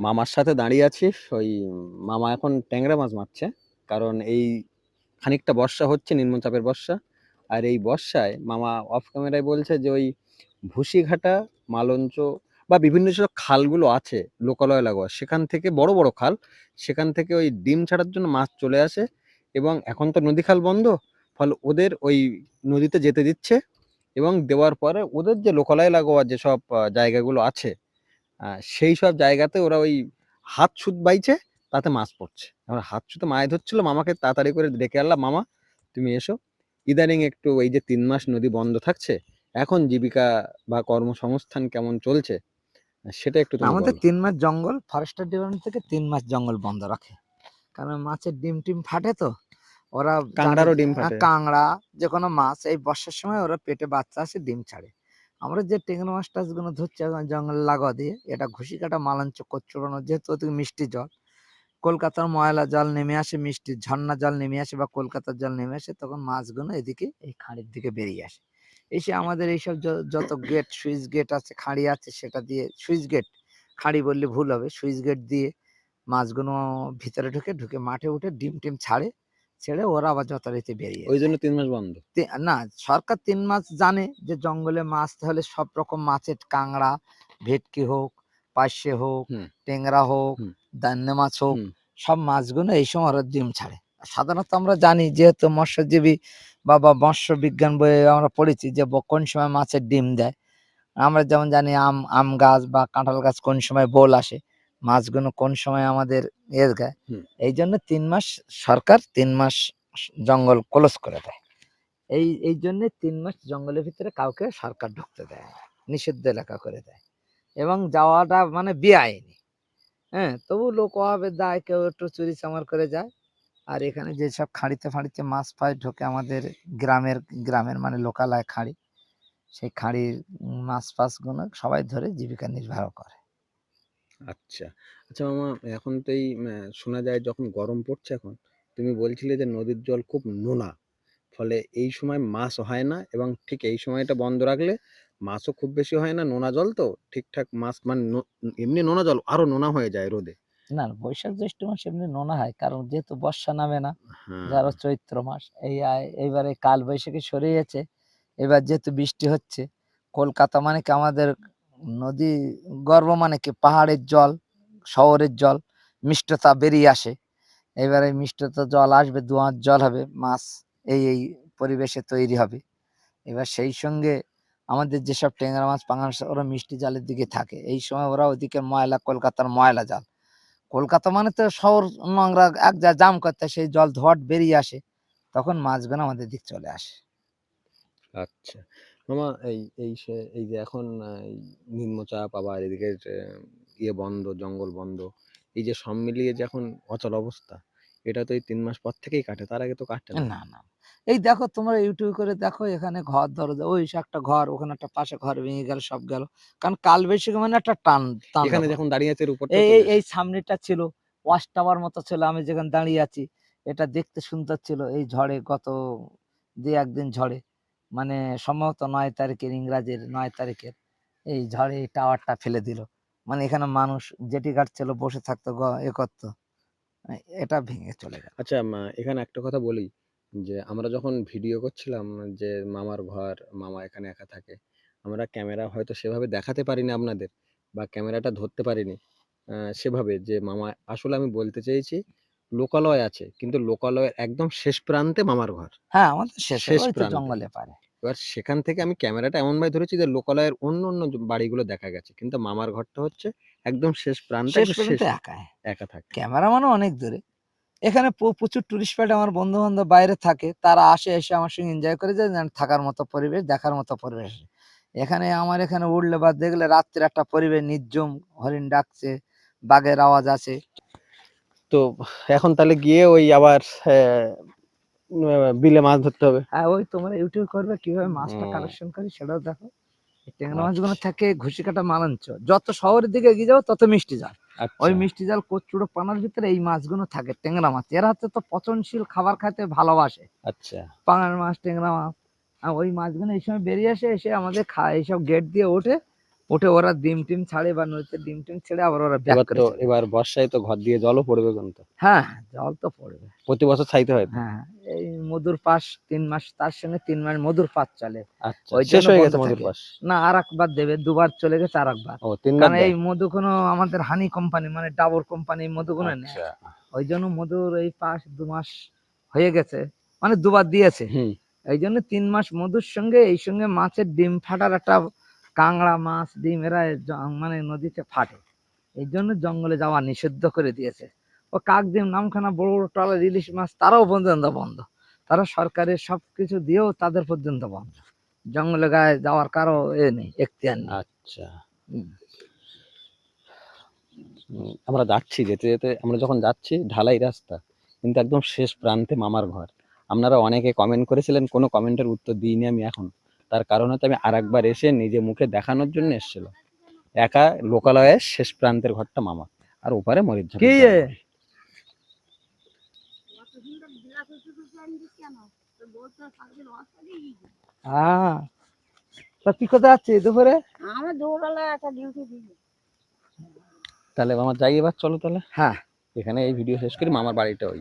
মামার সাথে দাঁড়িয়ে আছি ওই মামা এখন ট্যাংরা মাছ মারছে। কারণ এই খানিকটা বর্ষা হচ্ছে, নিম্নচাপের বর্ষা। আর এই বর্ষায় মামা অফ ক্যামেরায় বলছে যে ওই ভুসিঘাটা, মালঞ্চ বা বিভিন্ন যেসব খালগুলো আছে, লোকালয় লাগোয়া, সেখান থেকে বড় বড় খাল, সেখান থেকে ওই ডিম ছাড়ার জন্য মাছ চলে আসে এবং এখন তো নদী খাল বন্ধ, ফলে ওদের ওই নদীতে যেতে দিচ্ছে এবং দেওয়ার পরে ওদের যে লোকালয় লাগোয়া যেসব জায়গাগুলো আছে সেই সব জায়গাতে ওরা ওই হাত ছুত বাইছে তাতে মাছ পড়ছে। এবার হাত ছুতে মাছ ধরছিল মামাকে তাড়াতাড়ি করে ডেকে আনলাম মামা তুমি এসো। ইদানিং একটু এই যে তিন মাস নদী বন্ধ থাকছে এখন জীবিকা বা কর্মসংস্থান কেমন চলছে সেটা একটু আমাদের তিন মাস জঙ্গল ফরেস্টার ডিপার্টমেন্ট থেকে তিন মাস জঙ্গল বন্ধ রাখে। কারণ মাছের ডিম টিম ফাটে তো ওরা কাঁকড়ারও ডিম হ্যাঁ, ফাটে। কাঁকড়া যে কোনো মাছ এই বর্ষার সময় ওরা পেটে বাচ্চা আসে ডিম ছাড়ে। আমরা যে টেংরা মাছ টাছগুলো ধরছি এখন জঙ্গল লাগোয়া দিয়ে, এটা ঘুষি কাটা মালাঞ্চ কচুরানো যেহেতু ওদিকে মিষ্টি জল। কলকাতার ময়লা জল নেমে আসে, মিষ্টি ঝর্ণা জল নেমে আসে বা কলকাতার জল নেমে আসে, তখন মাছগুলো এদিকে, এই খাঁড়ির দিকে বেরিয়ে আসে। এসে আমাদের এইসব যত গেট সুইচ গেট আছে, খাঁড়ি আছে, সেটা দিয়ে সুইচ গেট খাঁড়ি বললে ভুল হবে সুইচ গেট দিয়ে মাছগুলো ভিতরে ঢুকে ঢুকে মাঠে উঠে ডিম টিম ছাড়ে ছেড়ে ওরা আবার যথারীতি বেরিয়ে ওই জন্য তিন মাস বন্ধ। না সরকার তিন মাস জানে যে জঙ্গলে মাছ তাহলে সব রকম মাছের কাঁকড়া ভেটকি হোক পার্শে হোক। টেংরা হোক। দান্নে মাছ হোক সব মাছগুলো এই সময় ওরা ডিম ছাড়ে। সাধারণত আমরা জানি যেহেতু মৎস্যজীবী বা বা মৎস্য বিজ্ঞান বইয়ে আমরা পড়েছি যে কোন সময় মাছের ডিম দেয়। আমরা যেমন জানি আম আম গাছ বা কাঁঠাল গাছ কোন সময় বোল আসে মাছগুলো কোন সময় আমাদের এর গায় হুম। এই জন্য তিন মাস সরকার তিন মাস জঙ্গল ক্লোজ করে দেয়। এই এই জন্য তিন মাস জঙ্গলের ভিতরে কাউকে সরকার ঢুকতে দেয় নিষিদ্ধ এলাকা করে দেয়। এবং যাওয়াটা মানে বেআইনি। হ্যাঁ তবু লোক অভাবে যায় কেউ একটু চুরি চামার করে যায়। আর এখানে যেসব খাঁড়িতে ফাঁড়িতে মাছ পায় ঢোকে আমাদের গ্রামের গ্রামের মানে লোকালয় খাঁড়ি সেই খাঁড়ির মাছ ফাছগুলো সবাই ধরে জীবিকা নির্বাহ করে। আচ্ছা। আচ্ছা মামা এখন তো এই শোনা যায় যখন গরম পড়ছে এখন তুমি বলছিলে যে নদীর জল খুব নোনা। ফলে এই সময় মাছ হয় না এবং ঠিক এই সময়টা বন্ধ রাখলে মাছও খুব বেশি হয় না নোনা জল তো ঠিকঠাক মাছ মানে ন- এমনি নোনা জল আরও নোনা হয়ে যায় রোদে। না বৈশাখ জ্যৈষ্ঠ মাস এমনি নোনা হয় কারণ যেহেতু বর্ষা নামে না হ্যাঁ। যারা চৈত্র মাস এই আয়- এইবারে কাল বৈশাখী সরে গেছে এবার যেহেতু বৃষ্টি হচ্ছে কলকাতা মানে কি আমাদের নদী গর্ব মানে কি? পাহাড়ের জল, শহরের জল, মিষ্টতা বেরিয়ে আসে। এবারে মিষ্টতা জল আসবে দোঁয়ার জল হবে, মাছ এই এই পরিবেশে তৈরি হবে। এবার সেই সঙ্গে আমাদের যেসব ট্যাংরা মাছ, পাঙাশ, ওরা মিষ্টি জালের দিকে থাকে। এই সময় ওরা ওদিকে ময়লা, কলকাতার ময়লা জাল। কলকাতা মানে তো শহর নোংরা, এক যা জাম করতে, সেই জল ধোয়াট বেরিয়ে আসে। তখন মাছগুলো আমাদের দিক চলে আসে। আচ্ছা। মামা এই এই সে- এই যে এখন আহ, এই নিম্নচাপ আবার এদিকে যে, ইয়ে বন্ধ জঙ্গল বন্ধ এই যে সব মিলিয়ে যে এখন অচল অবস্থা এটা তো এই তিন মাস পর থেকেই কাটে তার আগে তো কাটে না। না না। এই দেখো তোমরা ইউটিউব করে দেখো এখানে ঘর দরজা ওই সে একটা ঘর ওখানে একটা পাশে ঘর ভেঙে গেল সব গেল। কারণ কাল বৈশাখী মানে একটা টান টান এখানে। যখন দাঁড়িয়ে আছে এর উপরটা এই এই এই সামনেটা ছিল ওয়াশ টাওয়ার মতো ছিল আমি যেখানে দাঁড়িয়ে আছি এটা দেখতে সুন্দর ছিল এই ঝড়ে গত দুই একদিন ঝড়ে। মানে সম্ভবত নয় তারিখের, ইংরাজির নয় তারিখের এই ঝড়ে এই টাওয়ারটা ফেলে দিল। মানে এখানে মানুষ জেটি কাটছিল, বসে থাকতো এ করতো। এটা ভেঙে চলে গেল। আচ্ছা এখানে একটা কথা বলি যে, আমরা যখন ভিডিও করছিলাম যে, মামার ঘর, মামা এখানে একা থাকে, আমরা ক্যামেরা হয়তো সেভাবে দেখাতে পারিনি আপনাদের বা ক্যামেরাটা ধরতে পারিনি। সেভাবে যে, মামা, আসলে আমি বলতে চেয়েছি লোকালয় আছে। কিন্তু লোকালয়ের একদম শেষ প্রান্তে মামার ঘর। হ্যাঁ আমাদের শেষ শেষ প্রান্তে। জঙ্গলে পারে। এবার সেখান থেকে আমি ক্যামেরাটা এমন এমনভাবে ধরেছি যে লোকালয়ের অন্য অন্য যে বাড়িগুলো দেখা গেছে। কিন্তু মামার ঘরটা হচ্ছে একদম শেষ প্রান্তে শেষ একদম পর্যন্ত শেষ একাই একা থাকে। ক্যামেরা মানে অনেক দূরে। এখানে প- প্রচুর টুরিস্ট স্পট আমার বন্ধু বান্ধব বাইরে থাকে। তারা আসে এসে আমার সঙ্গে এনজয় করে যায় যেন থাকার মতো পরিবেশ দেখার মতো পরিবেশ। এখানে আমার এখানে উঠলে বা দেখলে রাত্রে একটা পরিবেশ নির্জম। হরিণ ডাকছে বাঘের আওয়াজ আছে। তো এখন তাহলে গিয়ে ওই আবার বিলে মাছ ধরতে হবে। হ্যাঁ ওই তোমরা ইউটিউব করবে কীভাবে মাছটা কালেকশন করি সেটাও দেখো। ট্যাংরা আচ্ছা। মাছগুলো থাকে ঘুষি কাটা মালাঞ্চ যত শহরের দিকে এগিয়ে যাব তত মিষ্টি জাল। আচ্ছা। ওই মিষ্টি জাল কচুড়ো পানার ভিতরে এই মাছগুলো থাকে ট্যাংরা মাছ। এরা হচ্ছে তো পচনশীল খাবার খাইতে ভালোবাসে। আচ্ছা। পাঙাশ মাছ ট্যাংরা মাছ। আর ওই মাছগুলো এই সময় বেরিয়ে আসে এসে আমাদের খায় এইসব গেট দিয়ে ওঠে। উঠে ওরা ডিম টিম ছাড়ে বা নদীতে ডিম টিম ছেড়ে আবার ওরা ব্যাক এবার করে চলে এবার বর্ষায় তো ঘর দিয়ে জলও পড়বে কিন্তু। হ্যাঁ জল তো পড়বে। প্রতি বছর ছাইতে হয় তো। হ্যাঁ এই মধুর পাস তিন মাস তার সঙ্গে তিন মাস মধুর পাস চলে। আচ্ছা ওই শেষ জন্য হয়ে বন্ধ গেছে মধুর থাকে। পাস? না আর একবার দেবে দুবার চলে গেছে আর একবার ও তিনবার কারণ দেয়? এই মধু কোনো আমাদের হানি কোম্পানি মানে ডাবর কোম্পানি মধুগুলো নেই আচ্ছা। ওই জন্য মধুর এই পাস দু মাস হয়ে গেছে মানে দুবার দিয়েছে। হুম। এই জন্য তিন মাস মধুর সঙ্গে এই সঙ্গে মাছের ডিম ফাটার একটা কাংড়া মাছ ডিম এরা মানে নদীতে ফাটে। এই জন্য জঙ্গলে যাওয়া নিষিদ্ধ করে দিয়েছে। ও কাক ডিম নামখানা বড় বড় ট্রলার ইলিশ মাছ তারাও পর্যন্ত বন্ধ। তারা সরকারের সব কিছু দিয়েও তাদের পর্যন্ত বন্ধ। জঙ্গলে গায়ে যাওয়ার কারও এ নেই এখতিয়ার নেই। আচ্ছা। আমরা যাচ্ছি যেতে যেতে আমরা যখন যাচ্ছি ঢালাই রাস্তা কিন্তু একদম শেষ প্রান্তে মামার ঘর। আপনারা অনেকে কমেন্ট করেছিলেন কোনো কমেন্টের উত্তর দিইনি আমি এখন। তার কারণ হচ্ছে আমি আরেকবার এসে নিজে মুখে দেখানোর জন্য এসেছিল। একা লোকালয়ের শেষ প্রান্তের ঘরটা মামা আর ওপারে কি হ্যাঁ তা তুই কোথায় যাচ্ছিস দুপুরে? আমার দৌড়ালে একটা ডিউটি দিবি। তাহলে মামা যাই এবার চলো তাহলে। হ্যাঁ। এখানে এই ভিডিও শেষ করি মামার বাড়িটা ওই।